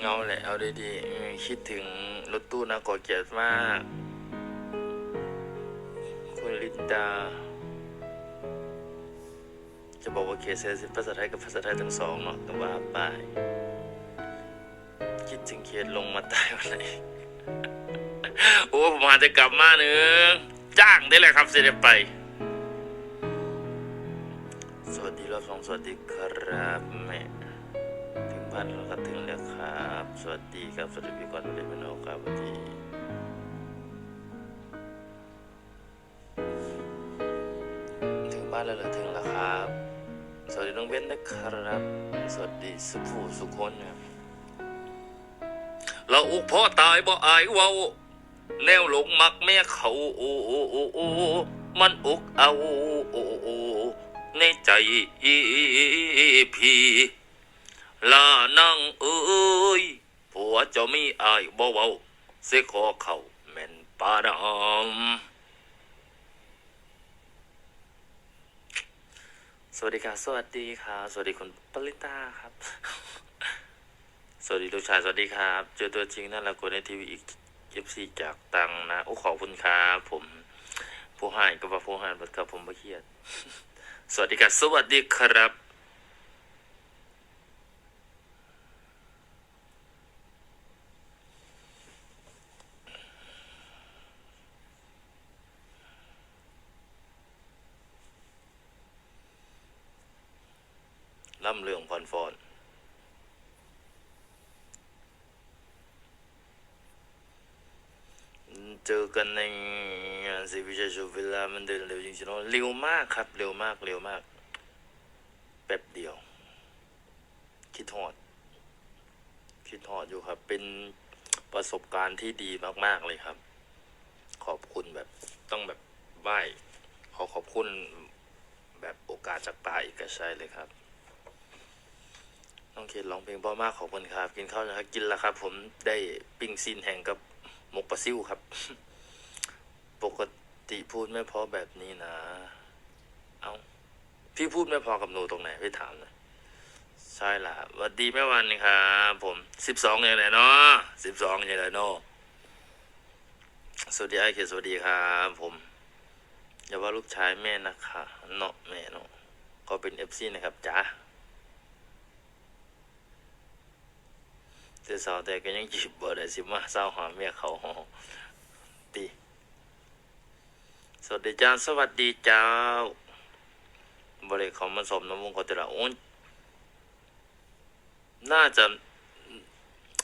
เงาแหละเอาดีๆคิดถึงรถตู้นะกอเกียรติมาก คุณลินดา จะบอกว่าเคสเซภาษาไทยกับภาษาไทยทั้งสองเนาะแต่ว่าไปคิดถึงเคสลงมาตายวันไหนโอ้ผมอาจจะกลับมาหนึ่งจ้างได้เลยครับเสด็จไป สวัสดีรอบสองสวัสดีครับแม่ ถึงบ้านแล้วก็ถึงแล้วครับ สวัสดีครับ สวัสดีพี่กอนสวัสดีพี่โนกครับสวัสดีถึงบ้านแล้วเหรอถึงแล้วครับ สวัสดีน้องเบนนะครับ สวัสดีสุภูสุคนนะครับเราอุกพ่อตายบ่อายเว้าแนวหลงมักแม่เขาโอ้โอ้โอ้โอ้มันอกเอาโอ้โอ้ในใจพี่ ลานั่งเอ้ยผัวจ้ามีอายบ่เว้าเสขอเขาแม่นปาดำสวัสดีครับ สวัสดีครับ สวัสดีคุณปริตาครับ สวัสดีลูกชาย สวัสดีครับ เจอตัวจริงนั่นแหละคนในทีวีอีกเอฟซีจากตังนะ โอ้ขอบคุณครับผมผู้ให้ก็ว่าผู้ให้บัดครับผมบ่เครียด สวัสดีครับ สวัสดีครับ ล่ำเรื่องพรฟอน เจอกันในงานซีวิชัยโชว์เวลามันเดินเร็วจริงๆเนอะเร็วมากครับ เร็วมากเร็วมากแป๊บเดียว คิดทอด คิดทอดอยู่ครับ เป็นประสบการณ์ที่ดีมาก ๆ เลยครับ ขอบคุณแบบต้องแบบไหว้ขอขอบคุณแบบโอกาสจากปาเอกชัยเลยครับน้องเคนร้องเพลงเพราะมากขอบคุณครับ กินข้าวนะครับ กินแล้วครับ ผมได้ปิ้งซีนแห่งกับ มกปลาซิวครับ ปกติพูดไม่พอแบบนี้นะ เอาพี่พูดไม่พอกับหนูตรงไหน พี่ถามน่อยใช่ล่ะวัสดีแม่วันครับผมสิบสองอย่างไรเนาะสิบสองอย่างไรเนาะสวัสดีไอเคสวัสดีครับผมอย่าว่าลูกชายแม่นะคะเนาะแม่เนาะก็เป็นเอฟซีนะครับจ้า แต่สาวแต่ก็ยังจีบบ่ได้สิมาเศร้าหาเมียเขาตีสวัสดีจ้าสวัสดีเจ้าบริเขามาสมน้ำมงคลต่ละโอ้ยน่าจะ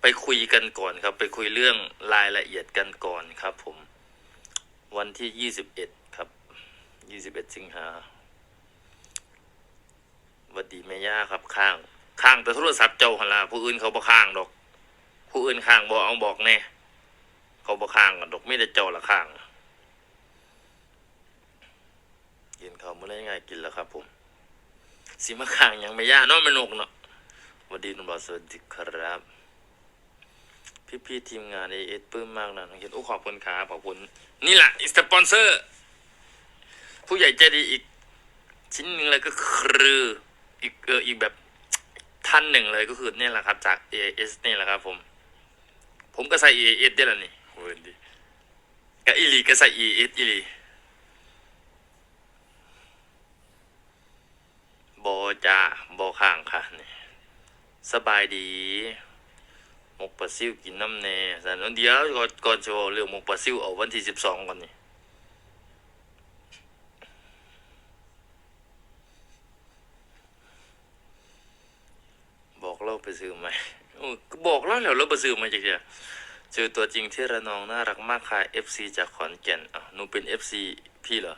ไปคุยกันก่อนครับ ไปคุยเรื่องรายละเอียดกันก่อนครับ ผม วันที่ยี่สิบเอ็ดครับยี่สิบเอ็ดสิงหาสวัสดีแม่ย่าครับข้าง ข้างแต่โทรศัพท์เจ้าหันละผู้อื่นเขาบ่ข้างดอก ผู้อื่นข้างบ่เอาบอกแน่เขาบ่ข้างกันดอกไม่ได้เจ้าละข้างกินเขาเมื่อไรง่ายกินแล้วครับ ผมสีมะข้างยังไม่ย่านาะไม่นกเนาะวัสดีนุ่มบอสวัสดีครับ พี่พี่ทีมงานเอเอสปลื้มมากนะน้องเห็นโอ้ขอบคุณครับขอบคุณ นี่แหละอีสปอนเซอร์ ผู้ใหญ่ใจดีอีก ชิ้นหนึ่งเลยก็คืออีกเอออีกแบบท่านหนึ่งเลยก็คือเนี่ยแหละครับ จาก AIS นี่แหละครับผม ผมก็ใส่ AIS ได้แล้วนี่โอ้ยดีกับอีลีก็ใส่ AIS อีลีบอจ้าบอข้างค่ะนี่สบายดีหมกปลาซิวกินน้ำแน่สันเดียวก่อนก่อนจะบอกเรื่องหมกปลาซิวเอาวันที่สิบสองก่อนนี่บอกเราไปซื้อไหม บอกแล้วแล้วเราไปซื้อมาจากเดียเจอตัวจริงที่ระนองน่ารักมากค่ะ FC จากขอนแก่นอะหนูเป็น FC พี่เหรอ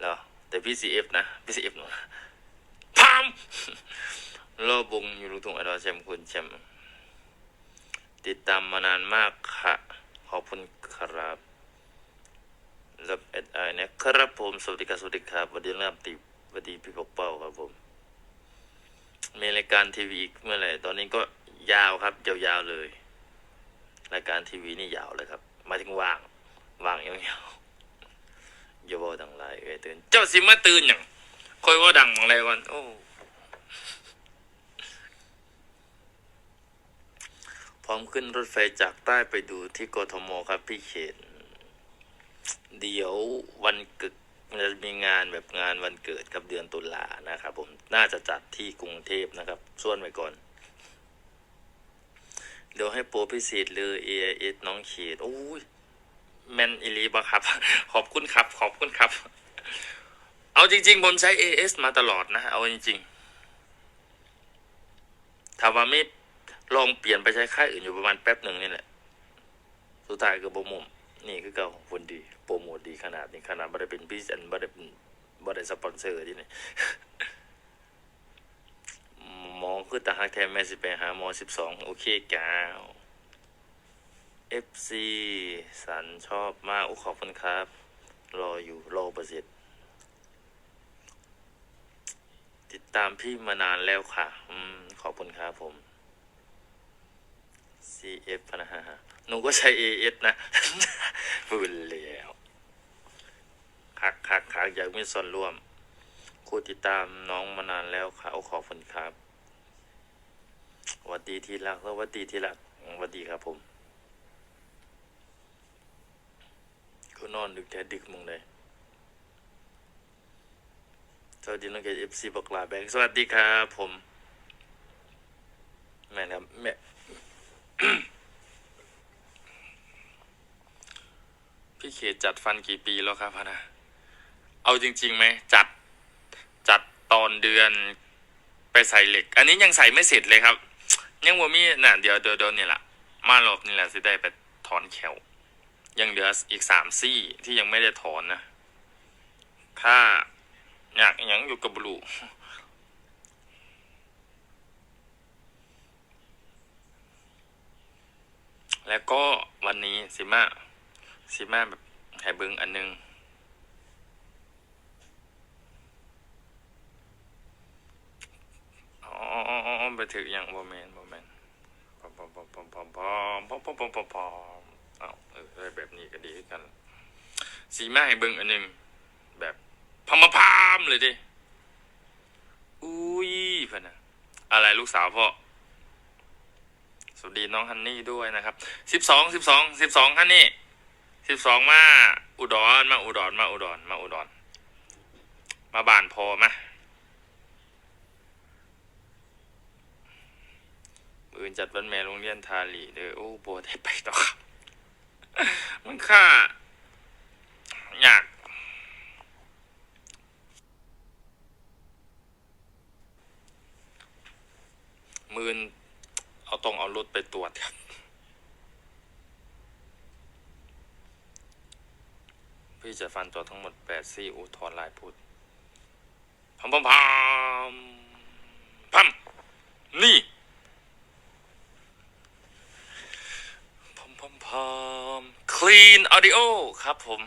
เหรอแต่พี่ CF นะพี่ CF หนูพามรอบวงอยู่ลูกทุ่งไอดอแชมป์คุณแชมป์ติดตามมานานมากค่ะ ขอบคุณครับรับเอ็ดไอนะครับผมสวัสดีครับสวัสดีครับวัสดีเริ่มติสวัสดีพี่ปกเป้าครับผม มีรายการทีวีอีกเมื่อไหร่ตอนนี้ก็ยาวครับยาวๆเลย รายการทีวีนี่ยาวเลยครับมาถึงว่างว่างยาวๆยาบอดังไรเอ้ยตื่น เจ้าสิมาตื่นอย่างคอยว่าดังบางไรก่อนโอ้พร้อมขึ้นรถไฟจากใต้ไปดูที่กทมครับพี่เขตเดี๋ยววันเกิด มันจะมีงานแบบงานวันเกิดครับเดือนตุลานะครับ ผมน่าจะจัดที่กรุงเทพนะครับ ส่วนไว้ก่อน เดี๋ยวให้โปรพิเศษเลย AIS น้องเขตโอ้ยแมนอิลีบะครับ ขอบคุณครับ ขอบคุณครับ เอาจริง ๆ ผมใช้ AS มาตลอดนะ เอาจริงๆถามว่าไม่ลองเปลี่ยนไปใช้ค่ายอื่นอยู่ประมาณแป๊บหนึ่งนี่แหละ สุดท้ายก็บมุม นี่คือเก่าคนดี โปรโมทดีขนาดนี้ขนาดบ่ได้เป็นพิเศษบ่ได้เป็นบ่ได้สปอนเซอร์ที่นี่มอคือตาฮักแท้แม่สิไปหาหมอสิบสองโอเคกาว FC สันชอบมากอุขอบคุณครับ รออยู่รอประสิทธิ์ติดตามพี่มานานแล้วค่ะ อืม ขอบคุณครับผม CF นะฮะ หนูก็ใช้ AS นะพูดแล้วคักคักคักอยากมีส่วนร่วมครูติดตามน้องมานานแล้วค่ะโอ้ขอบคุณครับสวัสดีที่รักสวัสดีที่รักสวัสดีครับผมก็นอนดึกแท้ดึกมึงเลยสวัสดีน้องเกดเอฟซีบอกลาแบงค์สวัสดีครับผมแม่ครับแม่ พี่ เขตจัดฟันกี่ปีแล้วครับพนะ เอาจริงๆไหมจัดจัดตอนเดือนไปใส่เหล็ก อันนี้ยังใส่ไม่เสร็จเลยครับ ยังว่ามีน่ะเดี๋ยวเดี๋ยวเดี๋ยวนี่แหละมาหลบนี่แหละสิได้ไปถอนแขวยังเหลืออีกสามซี่ที่ยังไม่ได้ถอนนะ ถ้าอยากยังอยู่กับบลูแล้วก็วันนี้สิมาสิมาแบบ ให้เบิงอันนึง อ๋อไปถึงอย่างโมเมนโมเมนพอมพอมพอมพอมพอมพอมพอมพอมพอมพอมพอมอ้าเออได้แบบนี้ก็ดีกัน สีมาให้บิงอันนึง แบบพมพามเลยดิ อุ้ยพะนะอะไรลูกสาวพ่อสวัสดีน้องฮันนี่ด้วยนะครับ สิบสอง สิบสอง สิบสองฮันนี่ สิบสองมาอุดรมาอุดรมาอุดรมาอุดร มาบานพอมามือจัดวันแม่โรงเรียนทาลีเด้อโอ้โบได้ไปต่อครับมันค่าอยากมืนเอาต้องเอารถไปตรวจครับ พี่จะฟันตัวทั้งหมดแปดซี่อูทอนลายพุทธพัมพัมพัมพัมนี่พัมพัมพัม clean audio ครับผม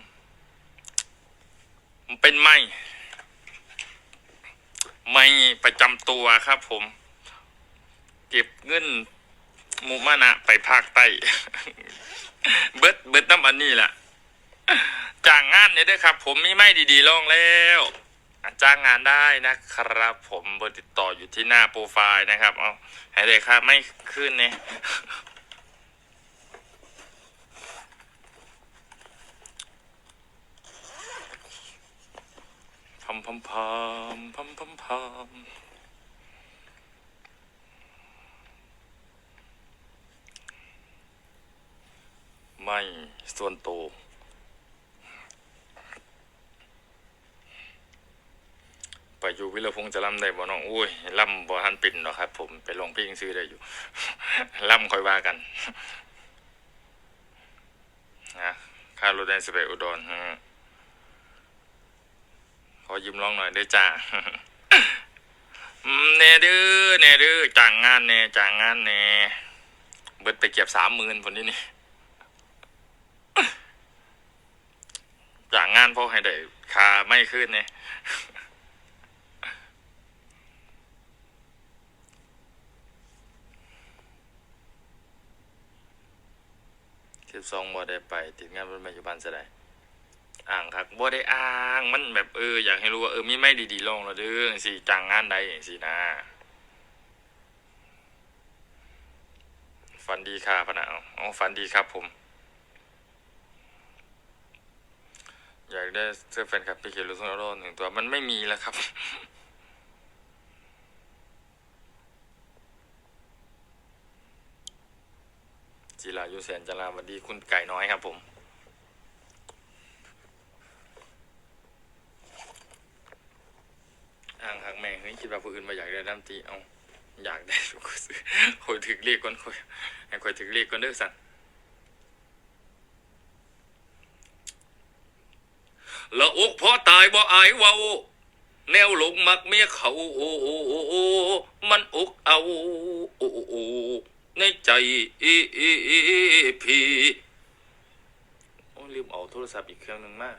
มันเป็นไม้ไม้ประจำตัวครับผม เก็บเงินมูมานะไปภาคใต้ เบิดเบิดน้ำอันนี้แหละ จ้างงานเนี่ยด้วยครับ ผมมีไม่ดีๆลองแล้วจ้างงานได้นะครับ ผมเบอร์ติดต่ออยู่ที่หน้าโปรไฟล์นะครับเอาให้เลยครับไม่ขึ้นเนี่ยพัมพัมพัมพัมพัมพัมไม่ส่วนตัว ไปอยู่วิรพงษ์จะล่ำได้บ่น้องอุ้ยล่ำบ่ทันปิ่นหรอกครับ ผมไปลองเพลงซื้อได้อยู่ล่ำค่อยว่ากันนะค่ารถได้สไปอุดรฮขอยืมร้องหน่อยได้อจ้าอืมแน่เด้อแน่เด้อจ้างงานแน่จ้างงานแน่เบิดไปเก็บสามหมื่นคนนี้นี่จ้ากงานพอให้ได้คาไม่ขึ้นเนี่ย สิบสองบ่ได้ไป ติดงานบนปัจจุบันจะได้อ่างครับบ่ได้อ้างมันแบบเอออยากให้รู้ว่าเออมีไม่ดีๆลองแล้วเด้อสิจ้างงานใดอย่างสินะฝันดีค่ะพนะอาเอฝันดีครับผม อยากได้เสื้อแฟนคลับพี่เขียวลูกโซโร่หนึ่งตัวมันไม่มีแล้วครับ จิรายุแสนจราวันดีคุณไก่น้อยครับผม อ่างหักแม่งเฮ้ยคิดว่าผู้อื่นมาอยากได้น้ำตีเอาอยากได้ทุกซื้อคอยถึกเรียกก่อนคอยให้คอยถึกเรียกก่อนเด้อสันละอกพอตายบ่อายเว้าแนวหลงมักเมียเขาโอ้โอ้โอ้มันอกเอาโอ้โอ้ ในใจอีพี่โอ้ลืมเอาโทรศัพท์อีกเครื่องหนึ่งมา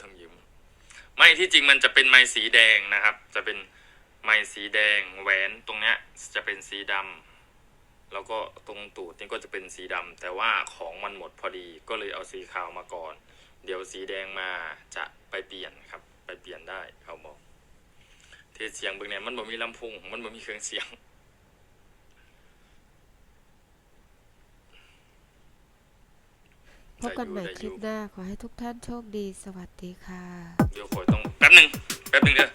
ต้งยืมไม่ที่จริงมันจะเป็นไม้สีแดงนะครับ จะเป็นไม้สีแดงแหวนตรงเนี้ยจะเป็นสีดำแล้วก็ตรงตูดนี่ก็จะเป็นสีดำแต่ว่าของมันหมดพอดีก็เลยเอาสีขาวมาก่อน เดี๋ยวสีแดงมาจะไปเปลี่ยนครับ ไปเปลี่ยนได้เขาบอกเทศเสียงเบิ่งเนี่ยมันบ่มีลำโพงมันบ่มีเครื่องเสียง พบกันใหม่คลิปหน้าขอให้ทุกท่านโชคดีสวัสดีค่ะ เดี๋ยวคอยต้องแป๊บหนึ่งแป๊บหนึ่งเด้อ